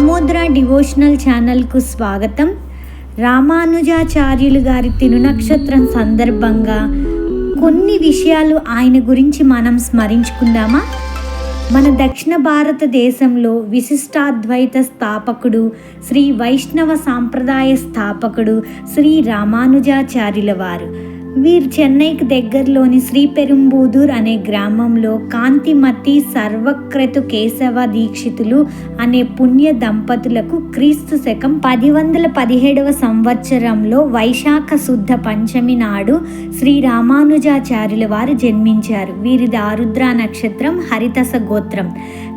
ఆమోద్ర devotional ఛానల్కు స్వాగతం. రామానుజాచార్యులు గారి తిరునక్షత్రం సందర్భంగా కొన్ని విషయాలు ఆయన గురించి మనం స్మరించుకుందామా? మన దక్షిణ భారతదేశంలో విశిష్టాద్వైత స్థాపకుడు శ్రీ వైష్ణవ సాంప్రదాయ స్థాపకుడు శ్రీ రామానుజాచార్యుల వారు. వీరు చెన్నైకి దగ్గరలోని శ్రీపెరుంబూదూర్ అనే గ్రామంలో కాంతిమతి సర్వక్రతు కేశవ దీక్షితులు అనే పుణ్య దంపతులకు క్రీస్తు శకం పది వందల పదిహేడవ సంవత్సరంలో వైశాఖ శుద్ధ పంచమి నాడు శ్రీ రామానుజాచార్యుల వారు జన్మించారు. వీరిది ఆరుద్ర నక్షత్రం హరితస గోత్రం.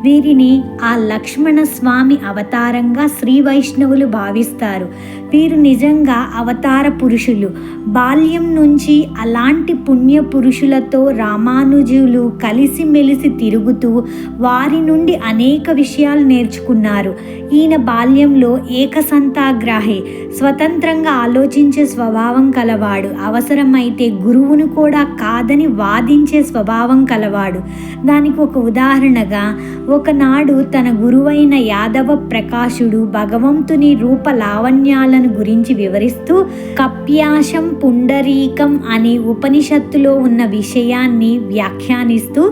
వీరిని ఆ లక్ష్మణ స్వామి అవతారంగా శ్రీ వైష్ణవులు భావిస్తారు. వీరు నిజంగా అవతార పురుషులు. బాల్యం నుంచి అలాంటి పుణ్య పురుషులతో రామానుజులు కలిసిమెలిసి తిరుగుతూ వారి నుండి అనేక విషయాలు నేర్చుకున్నారు. ఈయన బాల్యంలో ఏకసంతాగ్రాహి స్వతంత్రంగా ఆలోచించే స్వభావం కలవాడు. అవసరమైతే గురువును కూడా కాదని వాదించే స్వభావం కలవాడు. దానికి ఒక ఉదాహరణగా ఒకనాడు తన గురువైన యాదవ ప్రకాశుడు భగవంతుని రూప లావణ్యాలను గురించి వివరిస్తూ కప్యాశం పుండరీకం అనే ఉపనిషత్తులో ఉన్న విషయాన్ని వ్యాఖ్యానిస్తూ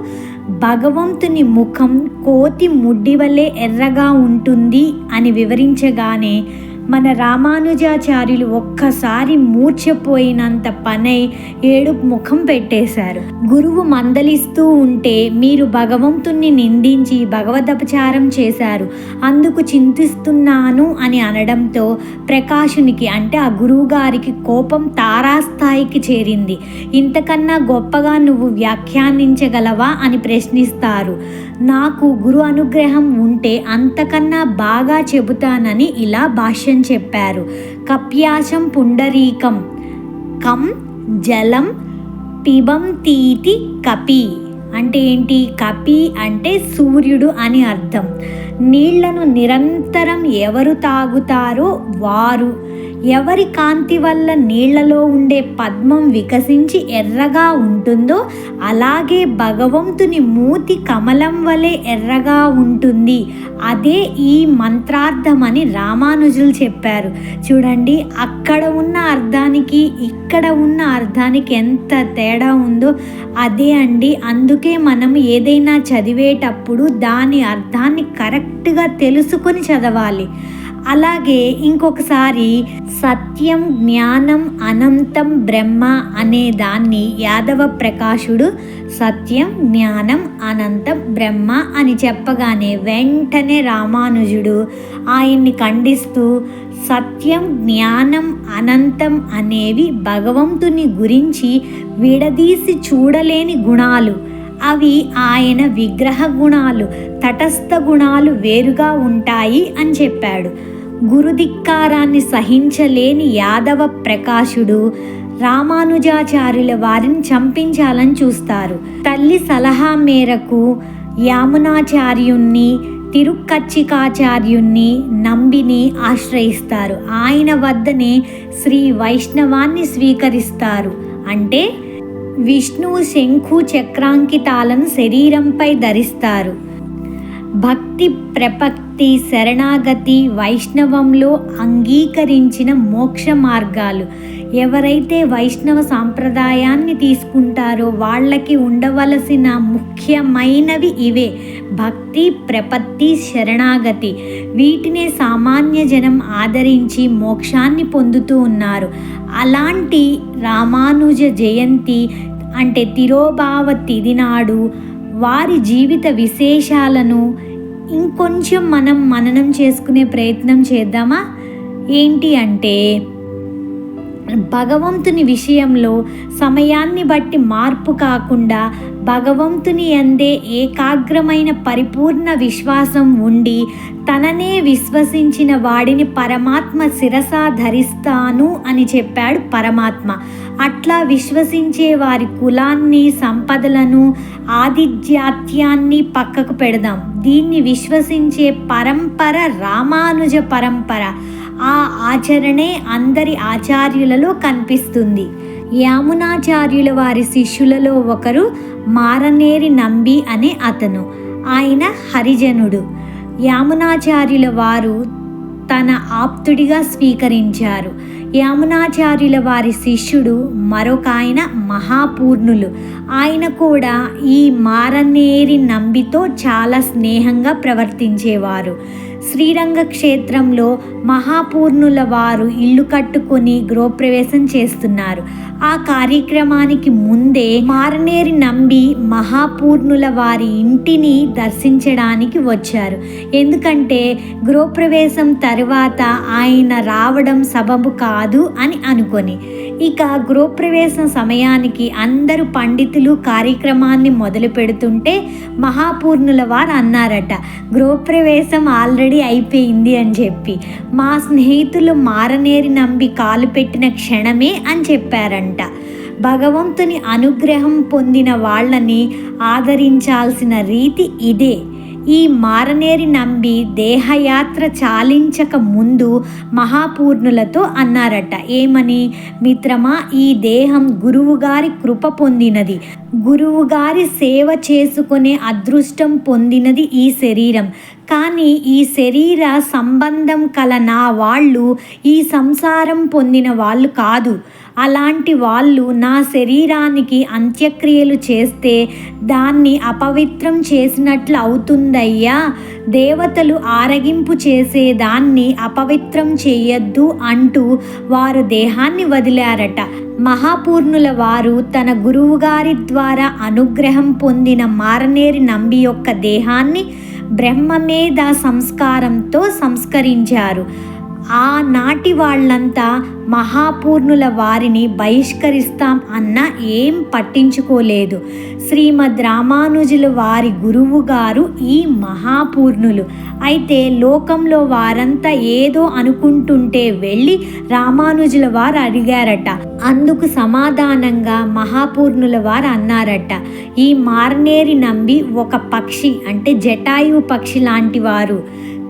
భగవంతుని ముఖం కోతి ముడ్డి వలె ఎర్రగా ఉంటుంది అని వివరించగానే మన రామానుజాచార్యులు ఒక్కసారి మూర్ఛపోయినంత పనై ఏడు ముఖం పెట్టేశారు. గురువు మందలిస్తూ ఉంటే మీరు భగవంతుణ్ణి నిందించి భగవదపచారం చేశారు. అందుకు చింతిస్తున్నాను అని అనడంతో ప్రకాశునికి అంటే ఆ గురువు గారికి కోపం తారాస్థాయికి చేరింది. ఇంతకన్నా గొప్పగా నువ్వు వ్యాఖ్యానించగలవా అని ప్రశ్నిస్తారు. నాకు గురు అనుగ్రహం ఉంటే అంతకన్నా బాగా చెబుతానని ఇలా భాష్యం చెప్పారు. కప్యాశం పుండరీకం కం జలం పిబంతీతి కపి. అంటే ఏంటి? కపి అంటే సూర్యుడు అని అర్థం. నీళ్ళను నిరంతరం ఎవరు తాగుతారో వారు ఎవరి కాంతి వల్ల నీళ్ళలో ఉండే పద్మం వికసించి ఎర్రగా ఉంటుందో అలాగే భగవంతుని మూతి కమలం వలె ఎర్రగా ఉంటుంది. అదే ఈ మంత్రార్థమని రామానుజులు చెప్పారు. చూడండి అక్కడ ఉన్న అర్థానికి ఇక్కడ ఉన్న అర్థానికి ఎంత తేడా ఉందో అదే అండి. అందుకే మనం ఏదైనా చదివేటప్పుడు దాని అర్థాన్ని కరెక్ట్గా తెలుసుకొని చదవాలి. అలాగే ఇంకొకసారి సత్యం జ్ఞానం అనంతం బ్రహ్మ అనే దాన్ని యాదవ ప్రకాశుడు సత్యం జ్ఞానం అనంతం బ్రహ్మ అని చెప్పగానే వెంటనే రామానుజుడు ఆయన్ని ఖండిస్తూ సత్యం జ్ఞానం అనంతం అనేవి భగవంతుని గురించి విడదీసి చూడలేని గుణాలు. అవి ఆయన విగ్రహ గుణాలు తటస్థ గుణాలు వేరుగా ఉంటాయి అని చెప్పాడు. గురుధిక్కారాన్ని సహించలేని యాదవ ప్రకాశుడు రామానుజాచార్యుల వారిని చంపించాలని చూస్తారు. తల్లి సలహా మేరకు యామునాచార్యుణ్ణి తిరుక్కచ్చికాచార్యుణ్ణి నంబిని ఆశ్రయిస్తారు. ఆయన వద్దనే శ్రీ వైష్ణవాన్ని స్వీకరిస్తారు. అంటే విష్ణువు శంఖు చక్రాంకితాలను శరీరంపై ధరిస్తారు. భక్తి ప్రపక్తి శరణాగతి వైష్ణవంలో అంగీకరించిన మోక్ష మార్గాలు. ఎవరైతే వైష్ణవ సాంప్రదాయాన్ని తీసుకుంటారో వాళ్ళకి ఉండవలసిన ముఖ్యమైనవి ఇవే. భక్తి ప్రపత్తి శరణాగతి. వీటినే సామాన్య జనం ఆదరించి మోక్షాన్ని పొందుతూ ఉన్నారు. అలాంటి రామానుజ జయంతి అంటే తిరోభావతిథి నాడు వారి జీవిత విశేషాలను ఇంకొంచెం మనం మననం చేసుకునే ప్రయత్నం చేద్దామా? ఏంటి అంటే భగవంతుని విషయంలో సమయాన్ని బట్టి మార్పు కాకుండా భగవంతుని అందే ఏకాగ్రమైన పరిపూర్ణ విశ్వాసం ఉండి తననే విశ్వసించిన వాడిని పరమాత్మ శిరస ధరిస్తాను అని చెప్పాడు పరమాత్మ. అట్లా విశ్వసించే వారి కులాన్ని సంపదలను ఆదిధ్యాత్యాన్ని పక్కకు పెడదాం. దీన్ని విశ్వసించే పరంపర రామానుజ పరంపర. ఆ ఆచరణే అందరి ఆచార్యులలో కనిపిస్తుంది. యామునాచార్యుల వారి శిష్యులలో ఒకరు మారనేరి నంబి అనే అతను. ఆయన హరిజనుడు. యామునాచార్యుల వారు తన ఆప్తుడిగా స్వీకరించారు. యామునాచార్యుల వారి శిష్యుడు మరొక ఆయన మహాపూర్ణులు. ఆయన కూడా ఈ మారనేరి నంబితో చాలా స్నేహంగా ప్రవర్తించేవారు. శ్రీరంగ క్షేత్రంలో మహాపూర్ణుల వారు ఇల్లు కట్టుకొని గృహప్రవేశం చేస్తున్నారు. ఆ కార్యక్రమానికి ముందే మారనేరి నంబి మహాపూర్ణుల వారి ఇంటిని దర్శించడానికి వచ్చారు. ఎందుకంటే గృహప్రవేశం తర్వాత ఆయన రావడం సబబు కాదు అని అనుకొని ఇక గృహప్రవేశం సమయానికి అందరూ పండితులు కార్యక్రమాన్ని మొదలు పెడుతుంటే మహాపూర్ణుల వారు అన్నారట గృహప్రవేశం ఆల్రెడీ అయిపోయింది అని చెప్పి. మా స్నేహితులు మారనేరి నంబి కాలు పెట్టిన క్షణమే అని చెప్పారంట. భగవంతుని అనుగ్రహం పొందిన వాళ్ళని ఆదరించాల్సిన రీతి ఇదే. ఈ మారనేరి నంబి దేహయాత్ర చాలించక ముందు మహాపూర్ణులతో అన్నారట. ఏమని? మిత్రమా ఈ దేహం గురువుగారి కృప పొందినది. గురువుగారి సేవ చేసుకునే అదృష్టం పొందినది ఈ శరీరం. కానీ ఈ శరీర సంబంధం కల నా వాళ్ళు ఈ సంసారం పొందిన వాళ్ళు కాదు. అలాంటి వాళ్ళు నా శరీరానికి అంత్యక్రియలు చేస్తే దాన్ని అపవిత్రం చేసినట్లు అవుతుందయ్యా. దేవతలు ఆరగింపు చేసే దాన్ని అపవిత్రం చేయొద్దు అంటూ వారు దేహాన్ని వదిలారట. మహాపూర్ణుల వారు తన గురువుగారి ద్వారా అనుగ్రహం పొందిన మారనేరి నంబి యొక్క దేహాన్ని బ్రహ్మమేధ సంస్కారంతో సంస్కరించారు. ఆనాటి వాళ్ళంతా మహాపూర్ణుల వారిని బహిష్కరిస్తాం అన్న ఏం పట్టించుకోలేదు. శ్రీమద్ రామానుజుల వారి గురువు గారు ఈ మహాపూర్ణులు. అయితే లోకంలో వారంతా ఏదో అనుకుంటుంటే వెళ్ళి రామానుజుల వారు అడిగారట. అందుకు సమాధానంగా మహాపూర్ణుల వారు అన్నారట. ఈ మార్నేరి నంబి ఒక పక్షి అంటే జటాయువు పక్షి లాంటి వారు.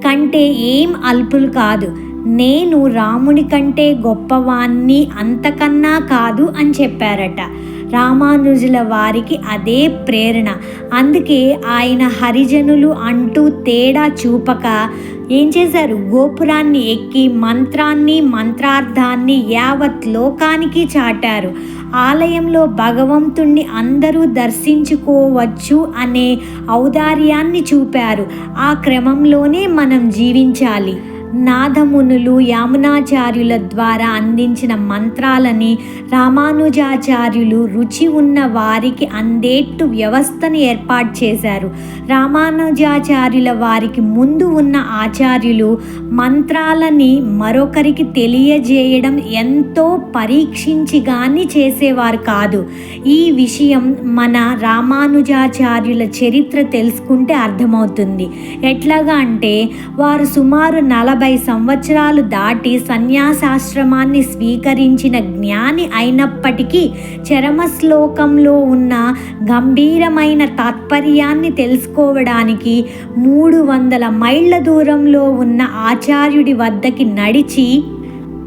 కంటే ఏం అల్పులు కాదు. నేను రాముని కంటే గొప్పవాణ్ణి అంతకన్నా కాదు అని చెప్పారట. రామానుజుల వారికి అదే ప్రేరణ. అందుకే ఆయన హరిజనులు అంటూ తేడా చూపక ఏం చేశారు? గోపురాన్ని ఎక్కి మంత్రాన్ని మంత్రార్థాన్ని యావత్ లోకానికి చాటారు. ఆలయంలో భగవంతుణ్ణి అందరూ దర్శించుకోవచ్చు అనే ఔదార్యాన్ని చూపారు. ఆ క్రమంలోనే మనం జీవించాలి. నాదమునులు యామునాచార్యుల ద్వారా అందించిన మంత్రాలని రామానుజాచార్యులు రుచి ఉన్న వారికి అందేట్టు వ్యవస్థను ఏర్పాటు చేశారు. రామానుజాచార్యుల వారికి ముందు ఉన్న ఆచార్యులు మంత్రాలని మరొకరికి తెలియజేయడం ఎంతో పరీక్షించి కానీ చేసేవారు కాదు. ఈ విషయం మన రామానుజాచార్యుల చరిత్ర తెలుసుకుంటే అర్థమవుతుంది. ఎట్లాగా అంటే వారు సుమారు నలభై సంవత్సరాలు దాటి సన్యాసాశ్రమాన్ని స్వీకరించిన జ్ఞాని అయినప్పటికీ చరమ శ్లోకంలో ఉన్న గంభీరమైన తాత్పర్యాన్ని తెలుసుకోవడానికి మూడు వందల మైళ్ళ దూరంలో ఉన్న ఆచార్యుడి వద్దకి నడిచి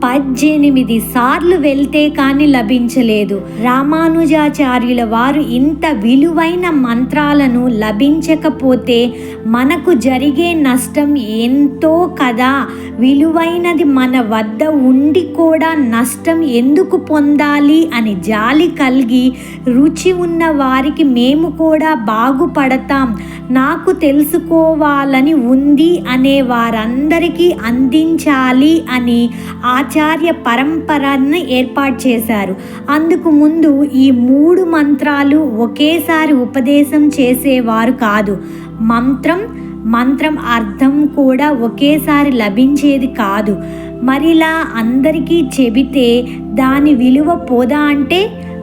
పద్దెనిమిది సార్లు వెళ్తే కానీ లభించలేదు. రామానుజాచార్యుల వారు ఇంత విలువైన మంత్రాలను లభించకపోతే మనకు జరిగే నష్టం ఎంతో కదా? విలువైనది మన వద్ద ఉండి కూడా నష్టం ఎందుకు పొందాలి అని జాలి కలిగి రుచి ఉన్న వారికి మేము కూడా బాగుపడతాం. నాకు తెలుసుకోవాలని ఉంది అనే వారందరికీ అందించాలి అని ఆచార్య పరంపరను ఏర్పాటు చేశారు. అందుకు ముందు ఈ మూడు మంత్రాలు ఒకేసారి ఉపదేశం చేసేవారు కాదు. మంత్రం మంత్రం అర్థం కూడా ఒకేసారి లభించేది కాదు. మరిలా అందరికీ చెబితే దాని విలువ పోదా అంటే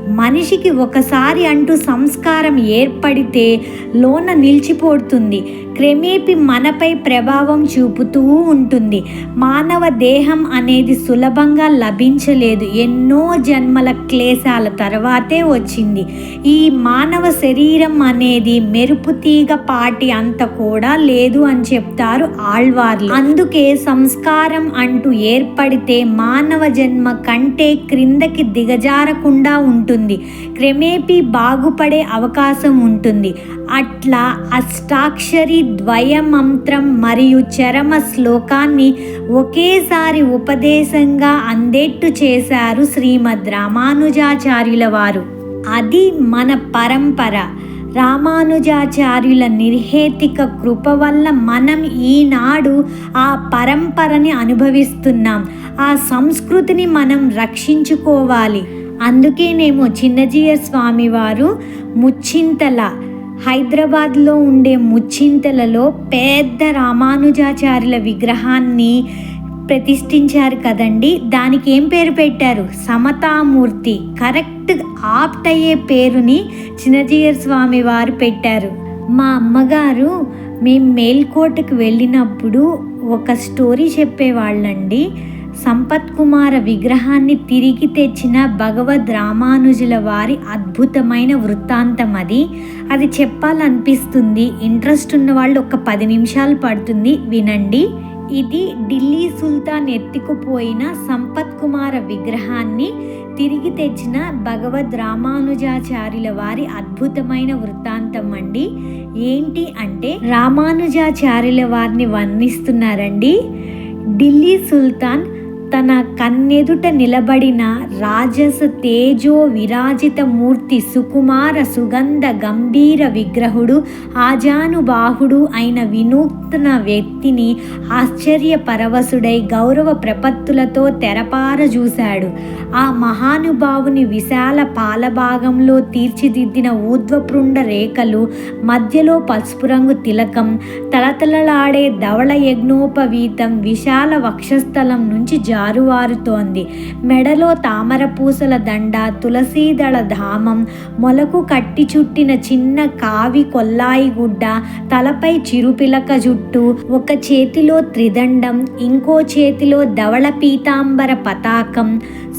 మనిషికి ఒకసారి అంటూ సంస్కారం ఏర్పడితే లోన నిలిచిపోతుంది. క్రమేపి మనపై ప్రభావం చూపుతూ ఉంటుంది. మానవ దేహం అనేది సులభంగా లభించలేదు. ఎన్నో జన్మల క్లేశాల తర్వాతే వచ్చింది. ఈ మానవ శరీరం అనేది మెరుపు తీగ పాటి అంత కూడా లేదు అని చెప్తారు ఆళ్వార్లు. అందుకే సంస్కారం అంటూ ఏర్పడితే మానవ జన్మ కంటే క్రిందకి దిగజారకుండా ఉంటుంది. ఉంటుంది. క్రమేపీ బాగుపడే అవకాశం ఉంటుంది. అట్లా అష్టాక్షరి ద్వయమంత్రం మరియు చరమ శ్లోకాన్ని ఒకేసారి ఉపదేశంగా అందేట్టు చేశారు శ్రీమద్ రామానుజాచార్యుల వారు. అది మన పరంపర. రామానుజాచార్యుల నిర్హేతిక కృప వల్ల మనం ఈనాడు ఆ పరంపరని అనుభవిస్తున్నాం. ఆ సంస్కృతిని మనం రక్షించుకోవాలి. అందుకేనేమో చిన్నజీయ స్వామివారు ముచ్చింతల హైదరాబాద్లో ఉండే ముచ్చింతలలో పెద్ద రామానుజాచార్యుల విగ్రహాన్ని ప్రతిష్ఠించారు కదండి. దానికి ఏం పేరు పెట్టారు? సమతామూర్తి. కరెక్ట్ ఆప్ట్ అయ్యే పేరుని చిన్నజీయర్ స్వామి వారు పెట్టారు. మా అమ్మగారు మేము మేల్కోటకు వెళ్ళినప్పుడు ఒక స్టోరీ చెప్పేవాళ్ళండి. సంపత్ కుమార విగ్రహాన్ని తిరిగి తెచ్చిన భగవద్ రామానుజుల వారి అద్భుతమైన వృత్తాంతం అది. అది చెప్పాలనిపిస్తుంది. ఇంట్రెస్ట్ ఉన్న వాళ్ళు ఒక పది నిమిషాలు పడుతుంది. వినండి. ఇది ఢిల్లీ సుల్తాన్ ఎత్తుకుపోయిన సంపత్ కుమార విగ్రహాన్ని తిరిగి తెచ్చిన భగవద్ రామానుజాచార్యుల వారి అద్భుతమైన వృత్తాంతం అండి. ఏంటి అంటే రామానుజాచార్యుల వారిని వర్ణిస్తున్నారండి. ఢిల్లీ సుల్తాన్ తన కన్నెదుట నిలబడిన రాజస తేజో విరాజిత మూర్తి సుకుమార సుగంధ గంభీర విగ్రహుడు ఆజానుబాహుడు అయిన వినూత్న వ్యక్తిని ఆశ్చర్య పరవశుడై గౌరవ ప్రపత్తులతో తెరపార చూశాడు ఆ మహానుభావుని విశాల పాలభాగంలో తీర్చిదిద్దిన ఊర్ధ్వపృండ రేఖలు మధ్యలో పసుపు రంగు తిలకం తలతలలాడే ధవళ యజ్ఞోపవీతం విశాల వక్షస్థలం నుంచి జారువారుతోంది మెడలో తామర పూసల దండ తులసీదళ ధామం మొలకు కట్టి చుట్టిన చిన్న కావి కొల్లాయి గుడ్డ తలపై చిరుపిలక జుట్టు ఒక చేతిలో త్రిదండం ఇంకో చేతిలో ధవళ పీతాంబర పతాకం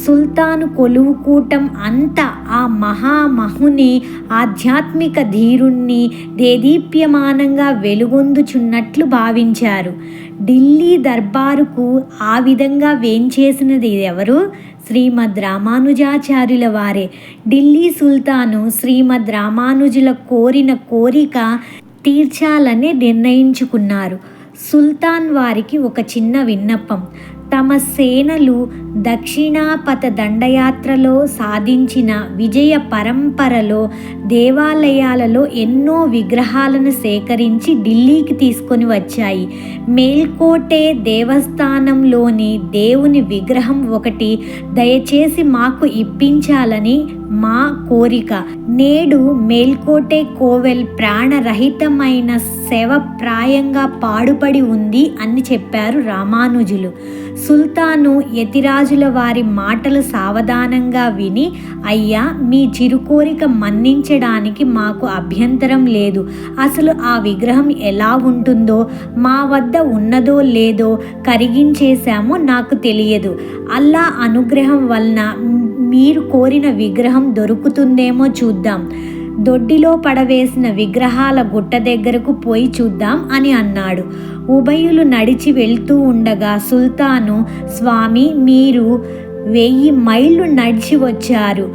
సుల్తాను కొలువు కూటం అంతా ఆ మహామహుని ఆధ్యాత్మిక ధీరుణ్ణి దేదీప్యమానంగా వెలుగొందుచున్నట్లు భావించారు. ఢిల్లీ దర్బారుకు ఆ విధంగా వేంచేసినది ఎవరు? శ్రీమద్ రామానుజాచార్యుల వారే. ఢిల్లీ సుల్తాను శ్రీమద్ రామానుజుల కోరిన కోరిక తీర్చాలని నిర్ణయించుకున్నారు. సుల్తాన్ వారికి ఒక చిన్న విన్నపం. తమ సేనలు దక్షిణాపథ దండయాత్రలో సాధించిన విజయ పరంపరలో దేవాలయాలలో ఎన్నో విగ్రహాలను సేకరించి ఢిల్లీకి తీసుకొని వచ్చాయి. మేల్కోటే దేవస్థానంలోని దేవుని విగ్రహం ఒకటి దయచేసి మాకు ఇప్పించాలని మా కోరిక. నేడు మేల్కోటే కోవెల్ ప్రాణరహితమైన శవప్రాయంగా పాడుపడి ఉంది అని చెప్పారు రామానుజులు. సుల్తాను యతిరాజుల వారి మాటలు సావధానంగా విని అయ్యా మీ చిరుకోరిక మన్నించడానికి మాకు అభ్యంతరం లేదు. అసలు ఆ విగ్రహం ఎలా ఉంటుందో మా వద్ద ఉన్నదో లేదో కరిగించేశామో నాకు తెలియదు. అల్లా అనుగ్రహం వలన మీరు కోరిన విగ్రహం దొరుకుతుందేమో చూద్దాం. దొడ్డిలో పడవేసిన విగ్రహాల గుట్ట దగ్గరకు పోయి చూద్దాం అని అన్నాడు. ఉభయులు నడిచి వెళ్తూ ఉండగా సుల్తాను స్వామి మీరు వెయ్యి మైళ్ళు నడిచి వచ్చారు.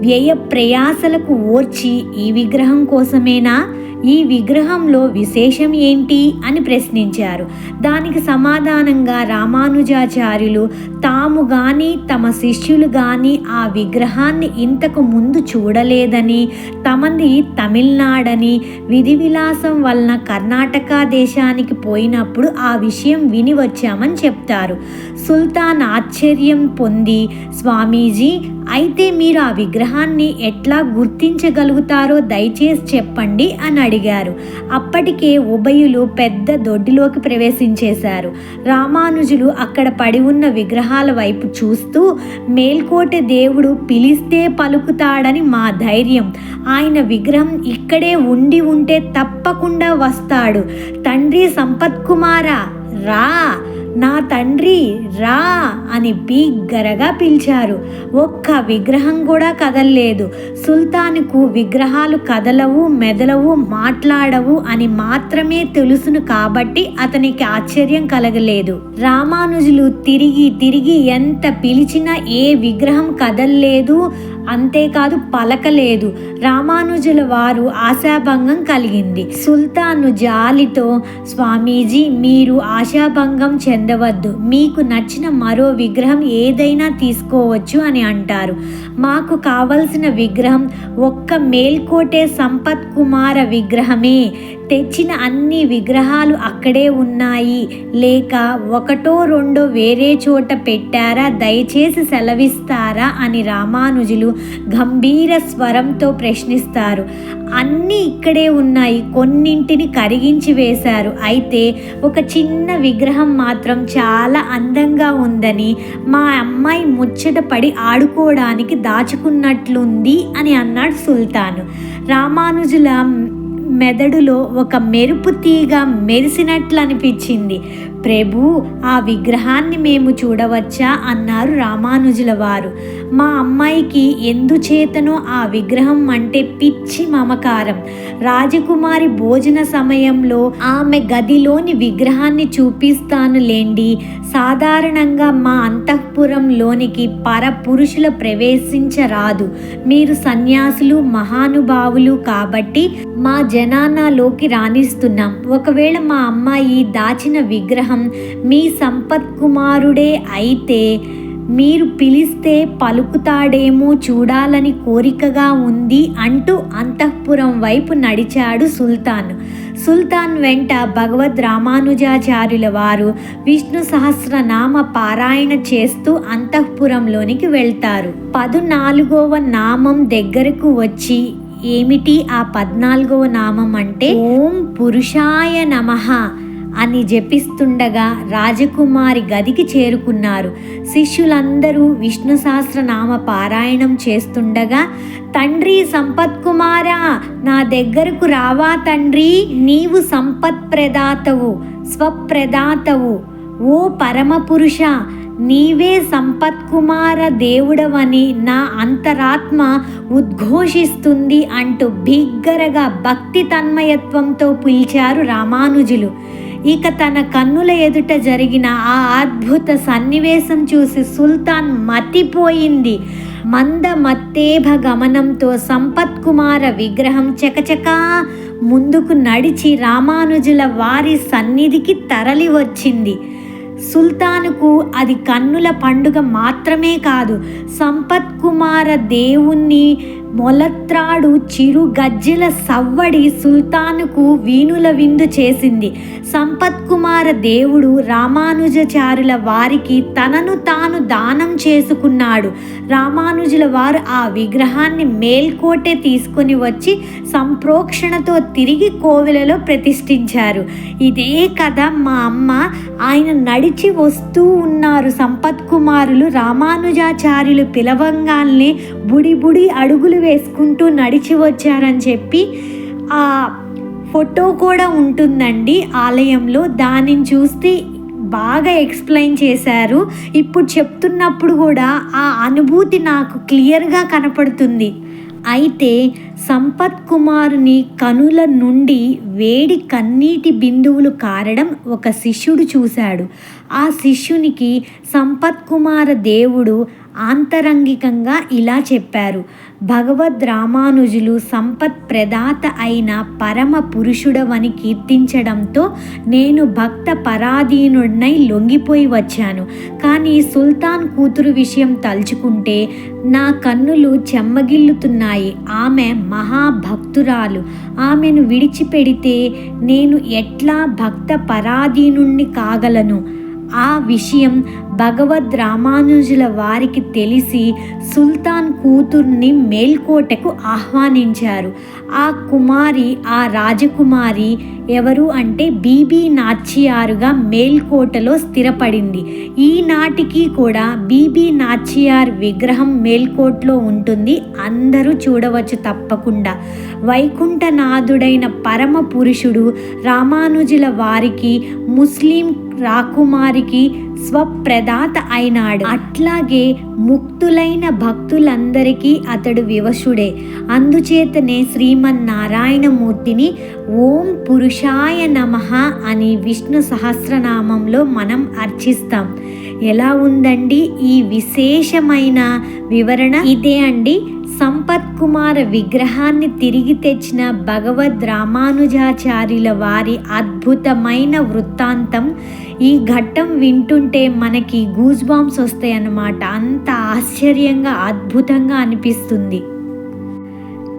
వ్యయ ప్రయాసలకు ఓర్చి ఈ విగ్రహం కోసమేనా? ఈ విగ్రహంలో విశేషం ఏంటి అని ప్రశ్నించారు. దానికి సమాధానంగా రామానుజాచార్యులు తాము గాని తమ శిష్యులు గాని ఆ విగ్రహాన్ని ఇంతకు ముందు చూడలేదని తమది తమిళనాడని విధి విలాసం వలన కర్ణాటక దేశానికి పోయినప్పుడు ఆ విషయం విని వచ్చామని చెప్తారు. సుల్తాన్ ఆశ్చర్యం పొంది స్వామీజీ అయితే మీరు ఆ విగ్రహాన్ని ఎట్లా గుర్తించగలుగుతారో దయచేసి చెప్పండి అని అడిగారు. అప్పటికే ఉభయులు పెద్ద దొడ్డిలోకి ప్రవేశించేశారు. రామానుజులు అక్కడ పడి ఉన్న విగ్రహాల వైపు చూస్తూ మేల్కోట దేవుడు పిలిస్తే పలుకుతాడని మా ధైర్యం. ఆయన విగ్రహం ఇక్కడే ఉండి ఉంటే తప్పకుండా వస్తాడు. తండ్రి సంపత్ కుమారా రా! నా తండ్రి రా అని బిగ్గరగా పిలిచారు. ఒక్క విగ్రహం కూడా కదలలేదు. సుల్తాన్కు విగ్రహాలు కదలవు మెదలవు మాట్లాడవు అని మాత్రమే తెలుసును కాబట్టి అతనికి ఆశ్చర్యం కలగలేదు. రామానుజులు తిరిగి తిరిగి ఎంత పిలిచినా ఏ విగ్రహం కదల్లేదు. అంతేకాదు పలకలేదు. రామానుజుల వారు ఆశాభంగం కలిగింది. సుల్తాను జాలితో స్వామీజీ మీరు ఆశాభంగం చెందవద్దు. మీకు నచ్చిన మరో విగ్రహం ఏదైనా తీసుకోవచ్చు అని అంటారు. మాకు కావలసిన విగ్రహం ఒక్క మేల్కోటే సంపత్ కుమార విగ్రహమే. తెచ్చిన అన్ని విగ్రహాలు అక్కడే ఉన్నాయి. లేక ఒకటో రెండో వేరే చోట పెట్టారా? దయచేసి సెలవిస్తారా? అని రామానుజులు గంభీర స్వరంతో ప్రశ్నిస్తారు. అన్నీ ఇక్కడే ఉన్నాయి. కొన్నింటిని కరిగించి వేశారు. అయితే ఒక చిన్న విగ్రహం మాత్రం చాలా అందంగా ఉందని మా అమ్మాయి ముచ్చట పడి ఆడుకోవడానికి దాచుకున్నట్లుంది అని అన్నాడు సుల్తాను. రామానుజుల మెదడులో ఒక మెరుపు తీగ మెరిసినట్లు అనిపించింది. ప్రభు ఆ విగ్రహాన్ని మేము చూడవచ్చా? అన్నారు రామానుజుల వారు. మా అమ్మాయికి ఎందుచేతనో ఆ విగ్రహం అంటే పిచ్చి మమకారం. రాజకుమారి భోజన సమయంలో ఆమె గదిలోని విగ్రహాన్ని చూపిస్తాను లేండి. సాధారణంగా మా అంతఃపురంలోనికి పరపురుషుల ప్రవేశించరాదు. మీరు సన్యాసులు మహానుభావులు కాబట్టి మా జనానాలోకి రాణిస్తున్నాం. ఒకవేళ మా అమ్మాయి దాచిన విగ్రహం మీ సంపత్ కుమారుడే అయితే మీరు పిలిస్తే పలుకుతాడేమో చూడాలని కోరికగా ఉంది అంటూ అంతఃపురం వైపు నడిచాడు సుల్తాన్. సుల్తాన్ వెంట భగవద్ రామానుజాచార్యుల వారు విష్ణు సహస్రనామ పారాయణ చేస్తూ అంతఃపురంలోనికి వెళ్తారు. పదునాలుగవ నామం దగ్గరకు వచ్చి ఏమిటి ఆ పద్నాలుగవ నామం అంటే ఓం పురుషాయ నమః అని జపిస్తుండగా రాజకుమారి గదికి చేరుకున్నారు. శిష్యులందరూ విష్ణు సహస్రనామ పారాయణం చేస్తుండగా తండ్రి సంపత్ కుమారా నా దగ్గరకు రావా తండ్రి నీవు సంపత్ ప్రదాతవు స్వప్రదాతవు ఓ పరమపురుష నీవే సంపత్కుమార దేవుడవని నా అంతరాత్మ ఉద్ఘోషిస్తుంది అంటూ బిగ్గరగా భక్తి తన్మయత్వంతో పిలిచారు రామానుజులు. ఇక తన కన్నుల ఎదుట జరిగిన ఆ అద్భుత సన్నివేశం చూసి సుల్తాన్ మతిపోయింది. మంద మత్తేభ గమనంతో సంపత్ కుమార విగ్రహం చకచకా ముందుకు నడిచి రామానుజుల వారి సన్నిధికి తరలి వచ్చింది సుల్తానుకు అది కన్నుల పండుగ మాత్రమే కాదు సంపత్ కుమార దేవుణ్ణి మొలత్రాడు చిరు గజ్జెల సవ్వడి సుల్తానుకు వీణుల విందు చేసింది. సంపత్ కుమార దేవుడు రామానుజాచారుల వారికి తనను తాను దానం చేసుకున్నాడు. రామానుజుల వారు ఆ విగ్రహాన్ని మేల్కోటే తీసుకొని వచ్చి సంప్రోక్షణతో తిరిగి కోవిలలో ప్రతిష్ఠించారు. ఇదే కథ మా అమ్మ ఆయన నడిచి వస్తూ ఉన్నారు. సంపత్ కుమారులు రామానుజాచార్యులు పిలవంగాల్ని బుడి బుడి అడుగులు వేసుకుంటూ నడిచి వచ్చారని చెప్పి ఆ ఫోటో కూడా ఉంటుందండి ఆలయంలో. దానిని చూస్తే బాగా ఎక్స్ప్లెయిన్ చేశారు. ఇప్పుడు చెప్తున్నప్పుడు కూడా ఆ అనుభూతి నాకు క్లియర్గా కనపడుతుంది. అయితే సంపత్ కుమారుని కనుల నుండి వేడి కన్నీటి బిందువులు కారడం ఒక శిష్యుడు చూశాడు. ఆ శిష్యునికి సంపత్ కుమార దేవుడు ఆంతరంగికంగా ఇలా చెప్పారు. భగవద్ రామానుజులు సంపత్ ప్రదాత అయిన పరమ పురుషుడవని కీర్తించడంతో నేను భక్త పరాధీనుడినై లొంగిపోయి వచ్చాను. కానీ సుల్తాన్ కూతురు విషయం తలుచుకుంటే నా కన్నులు చెమ్మగిల్లుతున్నాయి. ఆమె మహాభక్తురాలు. ఆమెను విడిచిపెడితే నేను ఎట్లా భక్త పరాధీనుణ్ణి కాగలను? ఆ విషయం భగవద్ రామానుజుల వారికి తెలిసి సుల్తాన్ కూతుర్ని మేల్కోటకు ఆహ్వానించారు. ఆ కుమారి ఆ రాజకుమారి ఎవరు అంటే బీబీ నాచియారుగా మేల్కోటలో స్థిరపడింది. ఈనాటికి కూడా బీబీ నాచియార్ విగ్రహం మేల్కోట్లో ఉంటుంది. అందరూ చూడవచ్చు తప్పకుండా. వైకుంఠనాథుడైన పరమ పురుషుడు రామానుజుల వారికి ముస్లిం రాకుమారికి స్వప్రదాత అయినాడు. అట్లాగే ముక్తులైన భక్తులందరికీ అతడు వివశుడే అందుచేతనే శ్రీమన్నారాయణమూర్తిని ఓం పురుషాయ నమ అని విష్ణు సహస్రనామంలో మనం అర్చిస్తాం. ఎలా ఉందండి ఈ విశేషమైన వివరణ? ఇదే అండి సంపత్ కుమార్ విగ్రహాన్ని తిరిగి తెచ్చిన భగవద్ రామానుజాచార్యుల వారి అద్భుతమైన వృత్తాంతం ఈ ఘట్టం వింటుంటే మనకి గూజ్ బాంబ్స్ వస్తాయి అన్నమాట అంత ఆశ్చర్యంగా అద్భుతంగా అనిపిస్తుంది.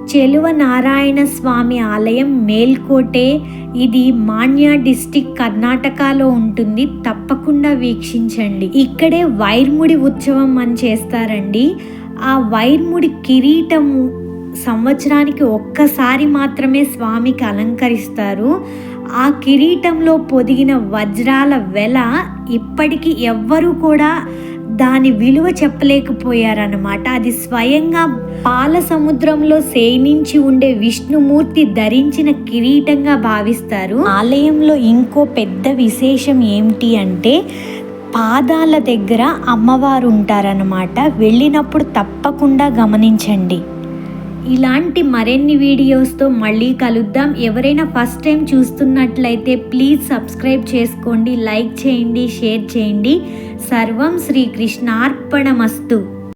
చెలువ నారాయణ స్వామి ఆలయం మేల్కోటే. ఇది మాన్యా డిస్టిక్ కర్ణాటకలో ఉంటుంది. తప్పకుండా వీక్షించండి. ఇక్కడే వైర్ముడి ఉత్సవం అని చేస్తారండి. ఆ వైర్ముడి కిరీటము సంవత్సరానికి ఒక్కసారి మాత్రమే స్వామికి అలంకరిస్తారు. ఆ కిరీటంలో పొదిగిన వజ్రాల వెల ఇప్పటికీ ఎవ్వరూ కూడా దాని విలువ చెప్పలేకపోయారన్నమాట. అది స్వయంగా పాల సముద్రంలో సేనించి ఉండే విష్ణుమూర్తి ధరించిన కిరీటంగా భావిస్తారు. ఆలయంలో ఇంకో పెద్ద విశేషం ఏమిటి అంటే పాదాల దగ్గర అమ్మవారు ఉంటారన్నమాట వెళ్ళినప్పుడు తప్పకుండా గమనించండి. ఇలాంటి మరిన్ని వీడియోస్తో మళ్ళీ కలుద్దాం. ఎవరైనా ఫస్ట్ టైం చూస్తున్నట్లయితే ప్లీజ్ సబ్స్క్రైబ్ చేసుకోండి లైక్ చేయండి షేర్ చేయండి. సర్వం శ్రీకృష్ణార్పణమస్తు